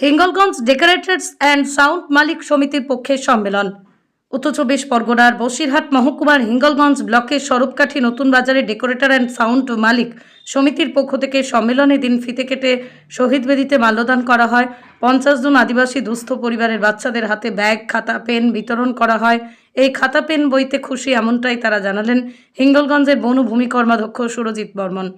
Hingalganj decorators and sound মালিক সমিতির পক্ষে সম্মেলন। উত্তর চব্বিশ পরগনার বসিরহাট মহকুমার হিঙ্গলগঞ্জ ব্লকের স্বরূপকাঠি নতুন বাজারে ডেকোরেটর অ্যান্ড সাউন্ড মালিক সমিতির পক্ষ থেকে সম্মেলনে দিন ফিতে কেটে শহীদ বেদিতে মাল্যদান করা হয়। পঞ্চাশ জন আদিবাসী দুস্থ পরিবারের বাচ্চাদের হাতে ব্যাগ, খাতা, পেন বিতরণ করা হয়। এই খাতা, পেন বইতে খুশি এমনটাই তারা জানালেন হিঙ্গলগঞ্জের বনভূমি কর্মাধ্যক্ষ সুরজিৎ বর্মন।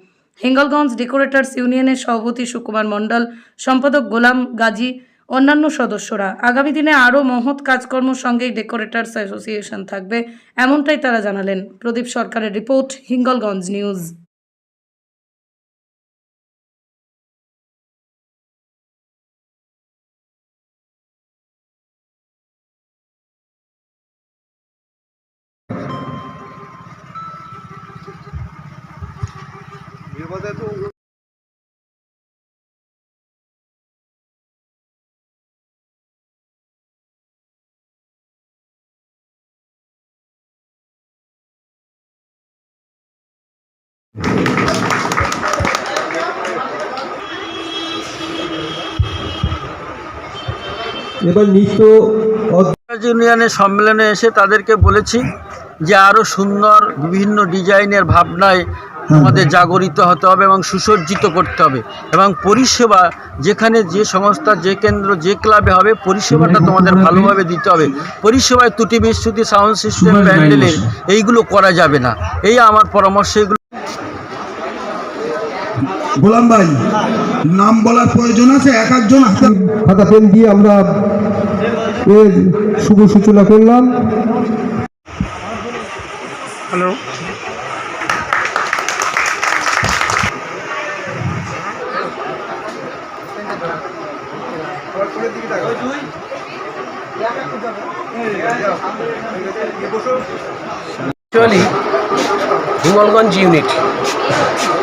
হিঙ্গলগঞ্জ ডেকোরেটার্স ইউনিয়নের সভাপতি সুকুমার মণ্ডল, সম্পাদক গোলাম গাজী, অন্যান্য সদস্যরা। আগামী দিনে আরও মহৎ কাজকর্ম সঙ্গেই ডেকোরেটার্স অ্যাসোসিয়েশন থাকবে, এমনটাই তারা জানালেন। প্রদীপ সরকারের রিপোর্ট, হিঙ্গলগঞ্জ নিউজ। এবার নিত্য ইউনিয়নের সম্মেলনে এসে তাদেরকে বলেছি যে আরও সুন্দর বিভিন্ন ডিজাইনের ভাবনায় আমাদের জাগরিত হতে হবে এবং সুসজ্জিত করতে হবে। এবং পরিষেবা যেখানে যে সংস্থা যে কেন্দ্র যে ক্লাবে হবে পরিষেবাটা তোমাদের ভালোভাবে দিতে হবে। পরিষেবায় ত্রুটি বিস্তুতি সাউন্ড সিস্টেম প্যান্ডেলের এইগুলো করা যাবে না। এই আমার পরামর্শ এগুলো গোলাম ভাই নাম বলার প্রয়োজন আছে? এক একজন হাতে খাতা পেন দিয়ে আমরা এর শুভ সূচনা করলাম। অ্যাকচুয়ালি ইউনিট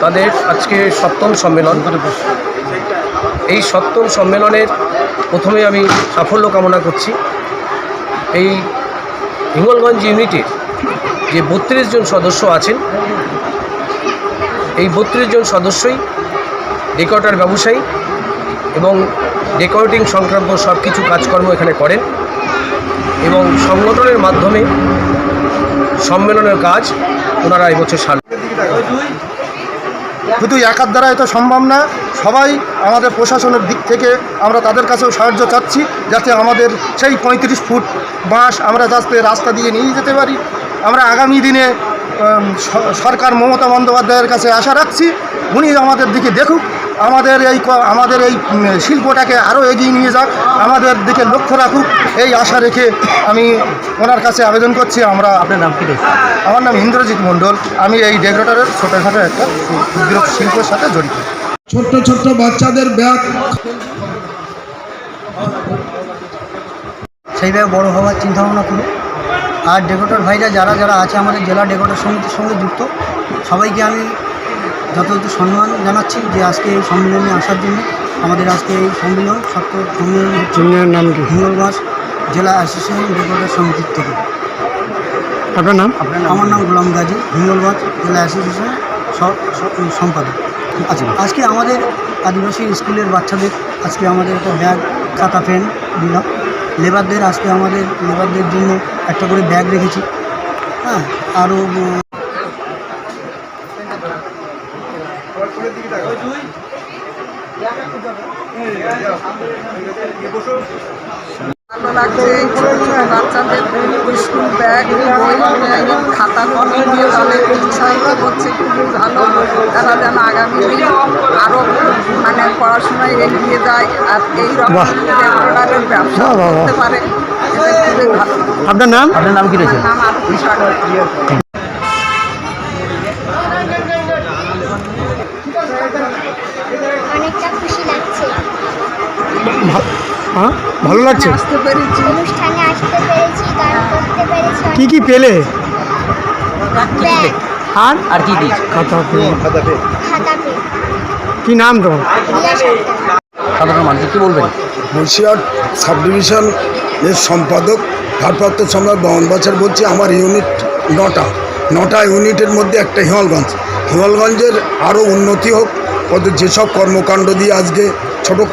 তাদের আজকে সপ্তম সম্মেলন। এই সপ্তম সম্মেলনের প্রথমে আমি সাফল্য কামনা করছি। এই হিঙ্গলগঞ্জ ইউনিটের যে বত্রিশ জন সদস্য আছেন, এই বত্রিশ জন সদস্যই রেকর্ডার ব্যবসায়ী এবং রেকর্ডিং সংক্রান্ত সব কিছু কাজকর্ম এখানে করেন এবং সংগঠনের মাধ্যমে সম্মেলনের কাজ ওনারা এবছর সার শুধু একার দ্বারা এটা সম্ভব না, সবাই আমাদের প্রশাসনের দিক থেকে আমরা তাদের কাছেও সাহায্য চাচ্ছি যাতে আমাদের সেই পঁয়ত্রিশ ফুট বাঁশ আমরা যাতে রাস্তা দিয়ে নিয়ে যেতে পারি। আমরা আগামী দিনে সরকার মমতা বন্দ্যোপাধ্যায়ের কাছে আশা রাখছি, উনি আমাদের দিকে দেখুক। আমাদের এই ক- আমাদের এই শিল্পটাকে আরও এগিয়ে নিয়ে যাক। আমাদের দিকে লক্ষ্য রাখুক। এই আশা রেখে আমি ওনার কাছে আবেদন করছি। আমরা আপনার নাম কি আমার নাম ইন্দ্রজিৎ মণ্ডল। আমি এই ডেকোরেটরের ছোটোখাটো একটা ক্ষুদ্র শিল্পের সাথে জড়িত। ছোট্ট ছোট্ট বাচ্চাদের ব্যাগ। সেইভাবে বড় হওয়ার চিন্তাভাবনা করি আর ডেকোরেটর ভাইরা যারা যারা আছে আমাদের জেলা ডেকোরেটর সমিতির সঙ্গে যুক্ত। সবাইকে আমি যথাযথ সম্মান জানাচ্ছি যে আজকে এই সম্মেলনে আসার জন্য। আমাদের আজকে এই সম্মেলন সত্য সম্মেলন নাম কি? হিঙ্গলগঞ্জ জেলা অ্যাসোসিয়েশন ডেকোরেটর সমিতির থেকে আপনার নাম? আমার নাম গোলাম গাজী হিঙ্গলগঞ্জ জেলা অ্যাসোসিয়েশন সম্পাদক। আচ্ছা। আজকে আমাদের আদিবাসী স্কুলের বাচ্চাদের আজকে আমাদের একটা ব্যাগ খাতা পেন দিলাম। লেবারদের আজকে আমাদের লেবারদের জন্য একটা করে ব্যাগ রেখেছি। হ্যাঁ আরও বাচ্চাদের স্কুল ব্যাগ বই খাতা উৎসাহিত করছে খুবই ভালো যেন আগামী দিন আরও মানে পড়াশোনায় এগিয়ে যায় আর করতে পারে আপনার নাম আপনার নাম কি রয়েছে সাগর অনেকটা খুশি লাগছে হ্যাঁ ভালো লাগছে? আসতে পেরেছি। অনুষ্ঠানে আসতে পেরেছি গান করতে পেরেছি। কি কি পেলে? আর? আর কি দিয়েছে? খাতা পেন খাতা পেন কি নাম তোমার? সাধারণ মানুষ কি বলবেন? বসিরহাট সাব ডিভিশন এর সম্পাদক ভারপ্রাপ্ত সম্রাট বহন বাছার বলছি আমার ইউনিট নটা। নটা ইউনিটের মধ্যে একটা হিমালগঞ্জ। হিমালগঞ্জের আরও উন্নতি হোক ওদের যেসব কর্মকাণ্ড দিয়ে আজকে ছোটো